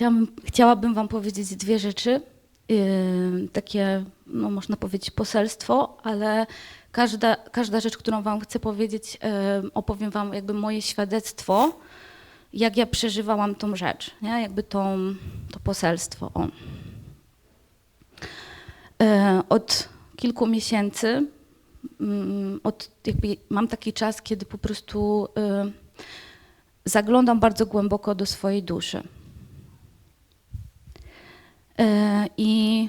chciałabym, chciałabym Wam powiedzieć dwie rzeczy. Yy, takie, no można powiedzieć, poselstwo, ale każda, każda rzecz, którą Wam chcę powiedzieć, yy, opowiem Wam jakby moje świadectwo, jak ja przeżywałam tą rzecz, nie? jakby tą, to poselstwo. O. Yy, od kilku miesięcy mm, od, jakby mam taki czas, kiedy po prostu y, zaglądam bardzo głęboko do swojej duszy. Y, I,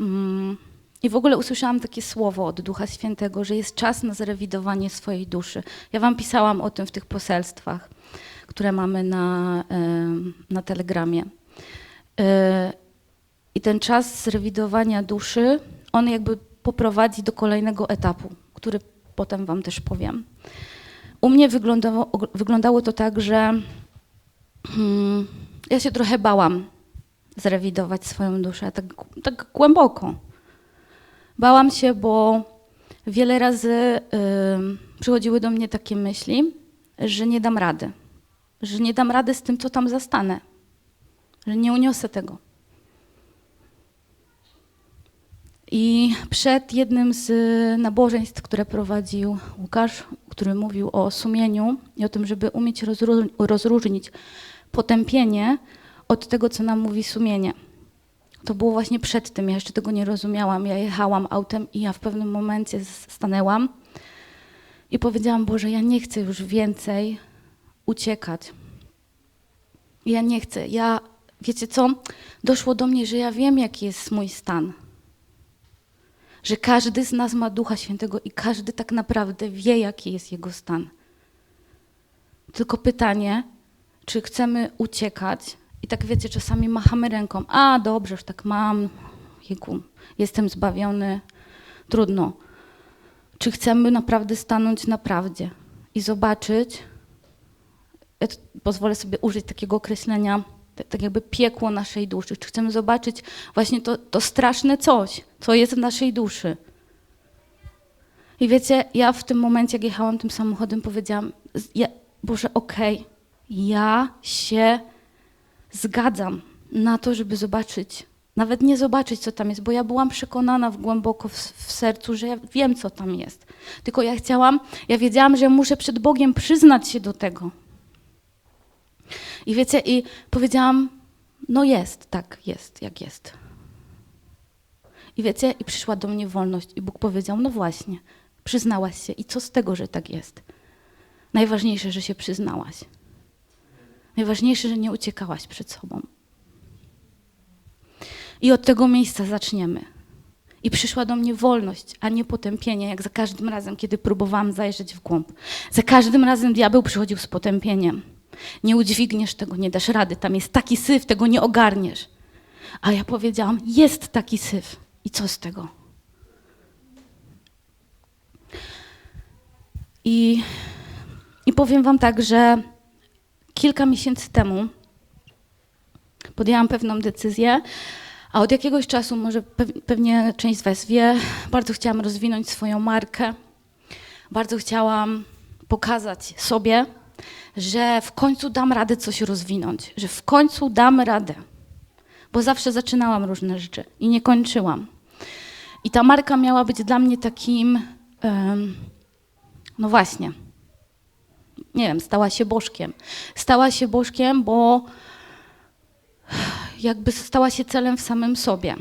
mm, I w ogóle usłyszałam takie słowo od Ducha Świętego, że jest czas na zrewidowanie swojej duszy. Ja Wam pisałam o tym w tych poselstwach, które mamy na, y, na Telegramie. Y, I ten czas zrewidowania duszy, on jakby poprowadzi do kolejnego etapu, który potem Wam też powiem. U mnie wyglądało, wyglądało to tak, że hmm, ja się trochę bałam zrewidować swoją duszę, tak, tak głęboko. Bałam się, bo wiele razy y, przychodziły do mnie takie myśli, że nie dam rady, że nie dam rady z tym, co tam zastanę, że nie uniosę tego. I przed jednym z nabożeństw, które prowadził Łukasz, który mówił o sumieniu i o tym, żeby umieć rozróżnić potępienie od tego, co nam mówi sumienie. To było właśnie przed tym, ja jeszcze tego nie rozumiałam. Ja jechałam autem i ja w pewnym momencie stanęłam i powiedziałam, Boże, ja nie chcę już więcej uciekać. Ja nie chcę. Ja, wiecie co, doszło do mnie, że ja wiem, jaki jest mój stan że każdy z nas ma Ducha Świętego i każdy tak naprawdę wie, jaki jest jego stan. Tylko pytanie, czy chcemy uciekać i tak wiecie, czasami machamy ręką, a dobrze, już tak mam, Jeku, jestem zbawiony, trudno. Czy chcemy naprawdę stanąć na prawdzie i zobaczyć, ja pozwolę sobie użyć takiego określenia, tak jakby piekło naszej duszy. Czy chcemy zobaczyć właśnie to, to straszne coś, co jest w naszej duszy. I wiecie, ja w tym momencie, jak jechałam tym samochodem, powiedziałam, ja, Boże, okej, okay, ja się zgadzam na to, żeby zobaczyć, nawet nie zobaczyć, co tam jest, bo ja byłam przekonana w głęboko w, w sercu, że ja wiem, co tam jest. Tylko ja chciałam, ja wiedziałam, że muszę przed Bogiem przyznać się do tego. I wiecie, i powiedziałam, no jest, tak, jest, jak jest. I wiecie, i przyszła do mnie wolność i Bóg powiedział, no właśnie, przyznałaś się i co z tego, że tak jest? Najważniejsze, że się przyznałaś. Najważniejsze, że nie uciekałaś przed sobą. I od tego miejsca zaczniemy. I przyszła do mnie wolność, a nie potępienie, jak za każdym razem, kiedy próbowałam zajrzeć w głąb. Za każdym razem diabeł przychodził z potępieniem. Nie udźwigniesz tego, nie dasz rady. Tam jest taki syf, tego nie ogarniesz. A ja powiedziałam, jest taki syf. I co z tego? I, I powiem Wam tak, że kilka miesięcy temu podjęłam pewną decyzję, a od jakiegoś czasu, może pewnie część z Was wie, bardzo chciałam rozwinąć swoją markę. Bardzo chciałam pokazać sobie, że w końcu dam radę coś rozwinąć, że w końcu dam radę. Bo zawsze zaczynałam różne rzeczy i nie kończyłam. I ta marka miała być dla mnie takim, no właśnie, nie wiem, stała się bożkiem. Stała się bożkiem, bo jakby stała się celem w samym sobie.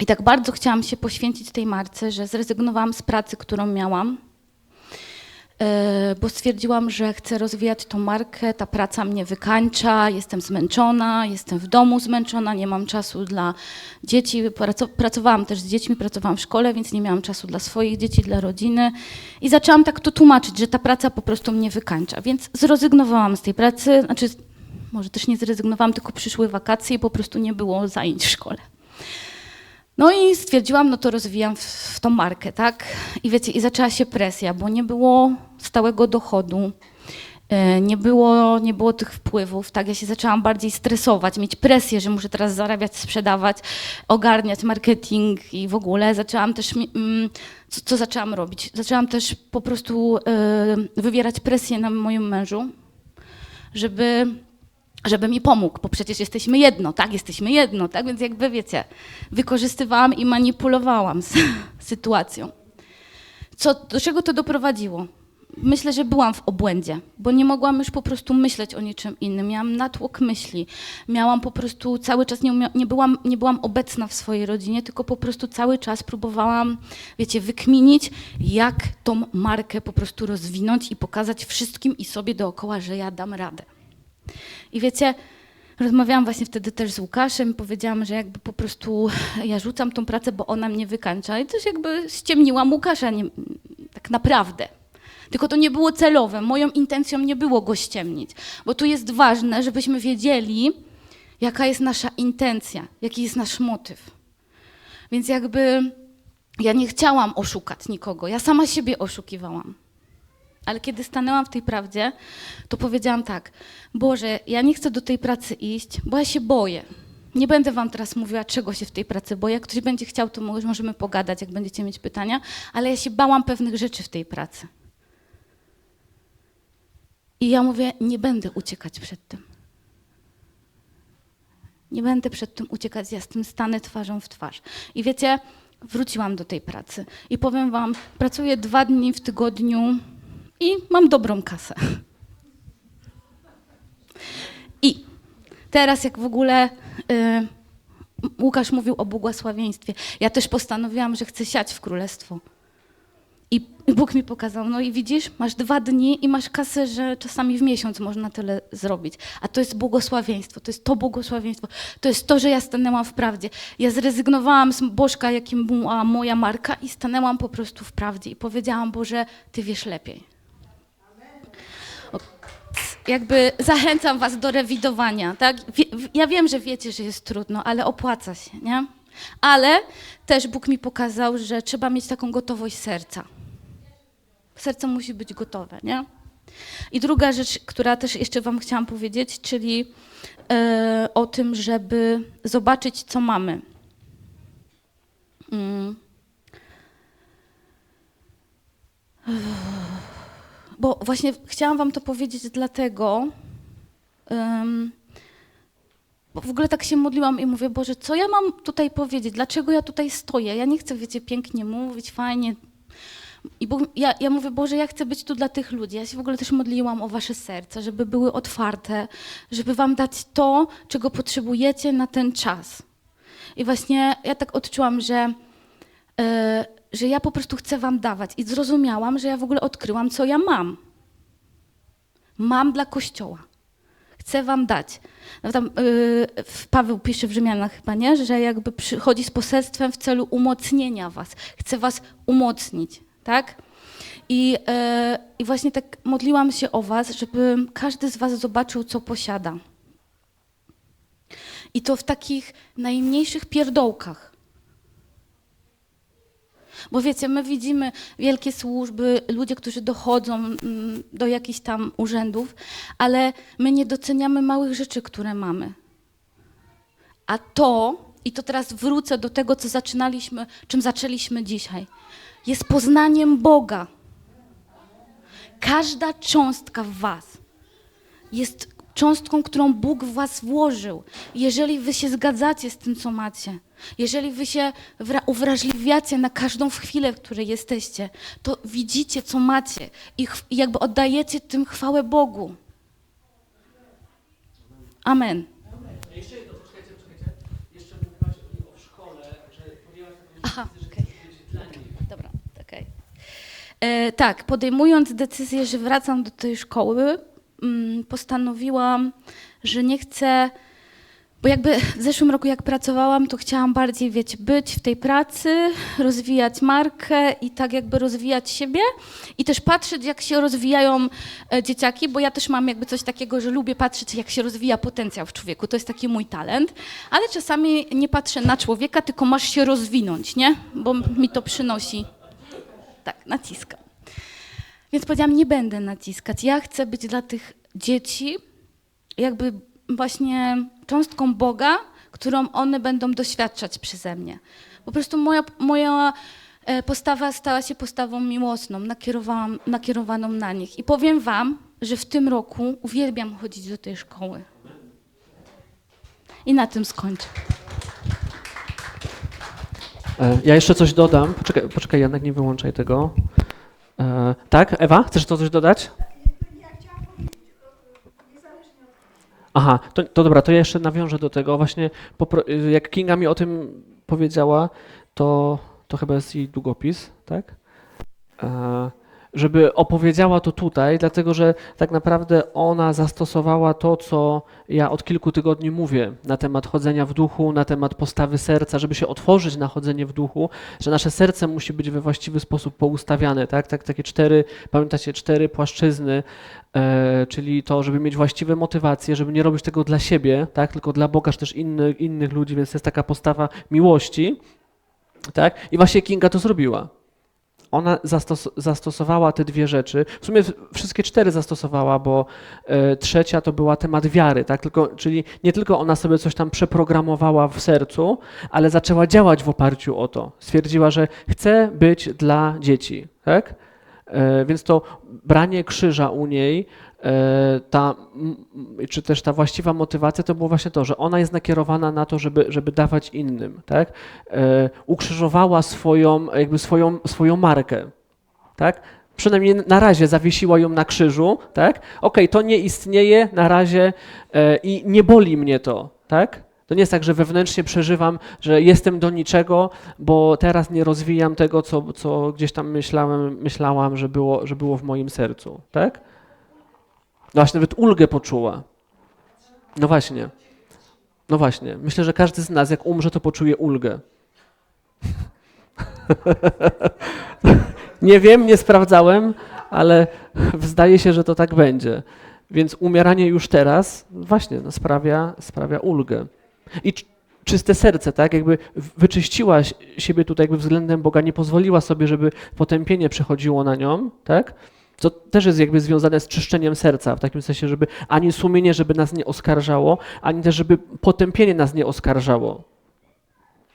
I tak bardzo chciałam się poświęcić tej marce, że zrezygnowałam z pracy, którą miałam bo stwierdziłam, że chcę rozwijać tą markę, ta praca mnie wykańcza, jestem zmęczona, jestem w domu zmęczona, nie mam czasu dla dzieci. Pracowałam też z dziećmi, pracowałam w szkole, więc nie miałam czasu dla swoich dzieci, dla rodziny. I zaczęłam tak to tłumaczyć, że ta praca po prostu mnie wykańcza. Więc zrezygnowałam z tej pracy, znaczy może też nie zrezygnowałam, tylko przyszły wakacje i po prostu nie było zajęć w szkole. No i stwierdziłam, no to rozwijam w, w tą markę, tak? I wiecie, i zaczęła się presja, bo nie było stałego dochodu, e, nie było, nie było tych wpływów, tak? Ja się zaczęłam bardziej stresować, mieć presję, że muszę teraz zarabiać, sprzedawać, ogarniać marketing i w ogóle. Zaczęłam też, mm, co, co zaczęłam robić? Zaczęłam też po prostu e, wywierać presję na moim mężu, żeby żeby mi pomógł, bo przecież jesteśmy jedno, tak? Jesteśmy jedno, tak? Więc jakby wiecie, wykorzystywałam i manipulowałam z sytuacją. Co, do czego to doprowadziło? Myślę, że byłam w obłędzie, bo nie mogłam już po prostu myśleć o niczym innym. Miałam natłok myśli. Miałam po prostu cały czas, nie, nie, byłam, nie byłam obecna w swojej rodzinie, tylko po prostu cały czas próbowałam, wiecie, wykminić, jak tą markę po prostu rozwinąć i pokazać wszystkim i sobie dookoła, że ja dam radę. I wiecie, rozmawiałam właśnie wtedy też z Łukaszem, powiedziałam, że jakby po prostu ja rzucam tą pracę, bo ona mnie wykańcza. I też jakby ściemniłam Łukasza nie, tak naprawdę. Tylko to nie było celowe. Moją intencją nie było go ściemnić, bo tu jest ważne, żebyśmy wiedzieli, jaka jest nasza intencja, jaki jest nasz motyw. Więc jakby ja nie chciałam oszukać nikogo, ja sama siebie oszukiwałam. Ale kiedy stanęłam w tej prawdzie, to powiedziałam tak: Boże, ja nie chcę do tej pracy iść, bo ja się boję. Nie będę wam teraz mówiła, czego się w tej pracy boję. Jak ktoś będzie chciał, to może- możemy pogadać, jak będziecie mieć pytania, ale ja się bałam pewnych rzeczy w tej pracy. I ja mówię, nie będę uciekać przed tym. Nie będę przed tym uciekać, ja z tym stanę twarzą w twarz. I wiecie, wróciłam do tej pracy. I powiem wam, pracuję dwa dni w tygodniu i mam dobrą kasę. I teraz, jak w ogóle y, Łukasz mówił o błogosławieństwie, ja też postanowiłam, że chcę siać w królestwo. I Bóg mi pokazał, no i widzisz, masz dwa dni i masz kasę, że czasami w miesiąc można tyle zrobić. A to jest błogosławieństwo, to jest to błogosławieństwo. To jest to, że ja stanęłam w prawdzie. Ja zrezygnowałam z Bożka, jakim była moja marka i stanęłam po prostu w prawdzie i powiedziałam, Boże, Ty wiesz lepiej. Jakby zachęcam was do rewidowania, tak? Ja wiem, że wiecie, że jest trudno, ale opłaca się, nie? Ale też Bóg mi pokazał, że trzeba mieć taką gotowość serca. Serce musi być gotowe, nie? I druga rzecz, która też jeszcze Wam chciałam powiedzieć, czyli e, o tym, żeby zobaczyć, co mamy. Mm. Bo właśnie chciałam Wam to powiedzieć dlatego, em, bo w ogóle tak się modliłam i mówię, Boże, co ja mam tutaj powiedzieć? Dlaczego ja tutaj stoję? Ja nie chcę, wiecie, pięknie mówić, fajnie. I Bóg, ja, ja mówię, Boże, ja chcę być tu dla tych ludzi. Ja się w ogóle też modliłam o wasze serca, żeby były otwarte, żeby wam dać to, czego potrzebujecie na ten czas. I właśnie ja tak odczułam, że, e, że ja po prostu chcę wam dawać. I zrozumiałam, że ja w ogóle odkryłam, co ja mam. Mam dla Kościoła chcę wam dać. No tam, yy, Paweł pisze w Rzymianach chyba, nie? że jakby przychodzi z poselstwem w celu umocnienia was. Chce was umocnić, tak? I, yy, I właśnie tak modliłam się o was, żeby każdy z was zobaczył, co posiada. I to w takich najmniejszych pierdołkach. Bo wiecie, my widzimy wielkie służby, ludzie, którzy dochodzą mm, do jakichś tam urzędów, ale my nie doceniamy małych rzeczy, które mamy. A to, i to teraz wrócę do tego, co zaczynaliśmy, czym zaczęliśmy dzisiaj, jest poznaniem Boga. Każda cząstka w Was jest cząstką, którą Bóg w was włożył. Jeżeli wy się zgadzacie z tym, co macie, jeżeli wy się wra- uwrażliwiacie na każdą chwilę, w której jesteście, to widzicie, co macie i jakby oddajecie tym chwałę Bogu. Amen. Jeszcze jedno. Jeszcze o, szkole, że dla Tak, podejmując decyzję, że wracam do tej szkoły, postanowiłam, że nie chcę, bo jakby w zeszłym roku jak pracowałam, to chciałam bardziej, wiecie, być w tej pracy, rozwijać markę i tak jakby rozwijać siebie i też patrzeć, jak się rozwijają e, dzieciaki, bo ja też mam jakby coś takiego, że lubię patrzeć, jak się rozwija potencjał w człowieku. To jest taki mój talent, ale czasami nie patrzę na człowieka, tylko masz się rozwinąć, nie? Bo mi to przynosi tak, naciskam. Więc powiedziałam, nie będę naciskać. Ja chcę być dla tych dzieci jakby właśnie cząstką Boga, którą one będą doświadczać przeze mnie. Po prostu moja, moja e, postawa stała się postawą miłosną, nakierowaną na nich. I powiem wam, że w tym roku uwielbiam chodzić do tej szkoły. I na tym skończę. E, Ja jeszcze coś dodam. Poczekaj, poczekaj Janek, nie wyłączaj tego. E, tak, Ewa, chcesz to coś dodać? Aha, to, to dobra, to ja jeszcze nawiążę do tego. Właśnie popro- jak Kinga mi o tym powiedziała, to, to chyba jest jej długopis, tak? E, żeby opowiedziała to tutaj, dlatego że tak naprawdę ona zastosowała to, co ja od kilku tygodni mówię na temat chodzenia w duchu, na temat postawy serca, żeby się otworzyć na chodzenie w duchu, że nasze serce musi być we właściwy sposób poustawiane, tak? tak takie cztery, pamiętacie, cztery płaszczyzny, e, czyli to, żeby mieć właściwe motywacje, żeby nie robić tego dla siebie, tak? tylko dla Boga, czy też inny, innych ludzi, więc to jest taka postawa miłości, tak? I właśnie Kinga to zrobiła ona zastos- zastosowała te dwie rzeczy. W sumie wszystkie cztery zastosowała, bo e, trzecia to była temat wiary, tak? Tylko, czyli nie tylko ona sobie coś tam przeprogramowała w sercu, ale zaczęła działać w oparciu o to. Stwierdziła, że chce być dla dzieci, tak? E, więc to branie krzyża u niej, ta, m, m, czy też ta właściwa motywacja, to było właśnie to, że ona jest nakierowana na to, żeby, żeby dawać innym, tak? E, ukrzyżowała swoją, jakby swoją, swoją markę, tak? Przynajmniej na razie zawiesiła ją na krzyżu, tak? Okej, to nie istnieje na razie e, i nie boli mnie to, tak? To nie jest tak, że wewnętrznie przeżywam, że jestem do niczego, bo teraz nie rozwijam tego, co, co gdzieś tam myślałem, myślałam, że było, że było w moim sercu, tak? No właśnie, nawet ulgę poczuła. No właśnie. No właśnie. Myślę, że każdy z nas, jak umrze, to poczuje ulgę. nie wiem, nie sprawdzałem, ale zdaje się, że to tak będzie. Więc umieranie już teraz właśnie no, sprawia, sprawia ulgę. I czyste serce, tak? Jakby wyczyściła si- siebie tutaj jakby względem Boga, nie pozwoliła sobie, żeby potępienie przechodziło na nią, tak? Co też jest jakby związane z czyszczeniem serca, w takim sensie, żeby ani sumienie, żeby nas nie oskarżało, ani też, żeby potępienie nas nie oskarżało.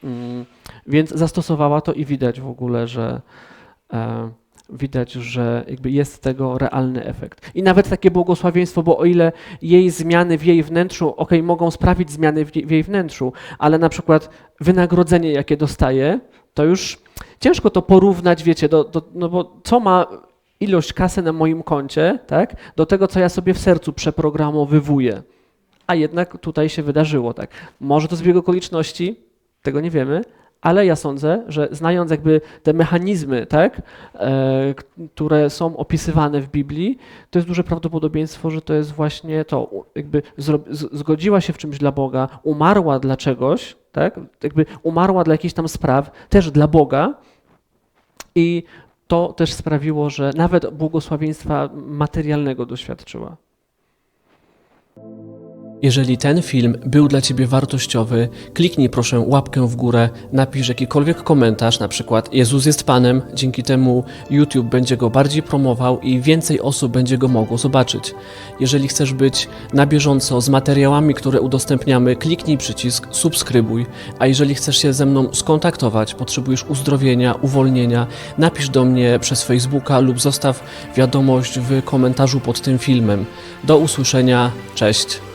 Mm, Więc zastosowała to i widać w ogóle, że e, widać, że jakby jest tego realny efekt. I nawet takie błogosławieństwo, bo o ile jej zmiany w jej wnętrzu, ok, mogą sprawić zmiany w, jej- w jej wnętrzu, ale na przykład wynagrodzenie, jakie dostaje, to już ciężko to porównać, wiecie, do, do, no bo co ma ilość kasy na moim koncie, tak, do tego, co ja sobie w sercu przeprogramowywuję. A jednak tutaj się wydarzyło, tak. Może to zbieg okoliczności, tego nie wiemy, ale ja sądzę, że znając jakby te mechanizmy, tak, e, które są opisywane w Biblii, to jest duże prawdopodobieństwo, że to jest właśnie to, jakby zgodziła się w czymś dla Boga, umarła dla czegoś, tak, jakby umarła dla jakichś tam spraw, też dla Boga i to też sprawiło, że nawet błogosławieństwa materialnego doświadczyła. Jeżeli ten film był dla Ciebie wartościowy, kliknij proszę łapkę w górę, napisz jakikolwiek komentarz, na przykład Jezus jest Panem, dzięki temu YouTube będzie go bardziej promował i więcej osób będzie go mogło zobaczyć. Jeżeli chcesz być na bieżąco z materiałami, które udostępniamy, kliknij przycisk subskrybuj, a jeżeli chcesz się ze mną skontaktować, potrzebujesz uzdrowienia, uwolnienia, napisz do mnie przez Facebooka lub zostaw wiadomość w komentarzu pod tym filmem. Do usłyszenia, cześć.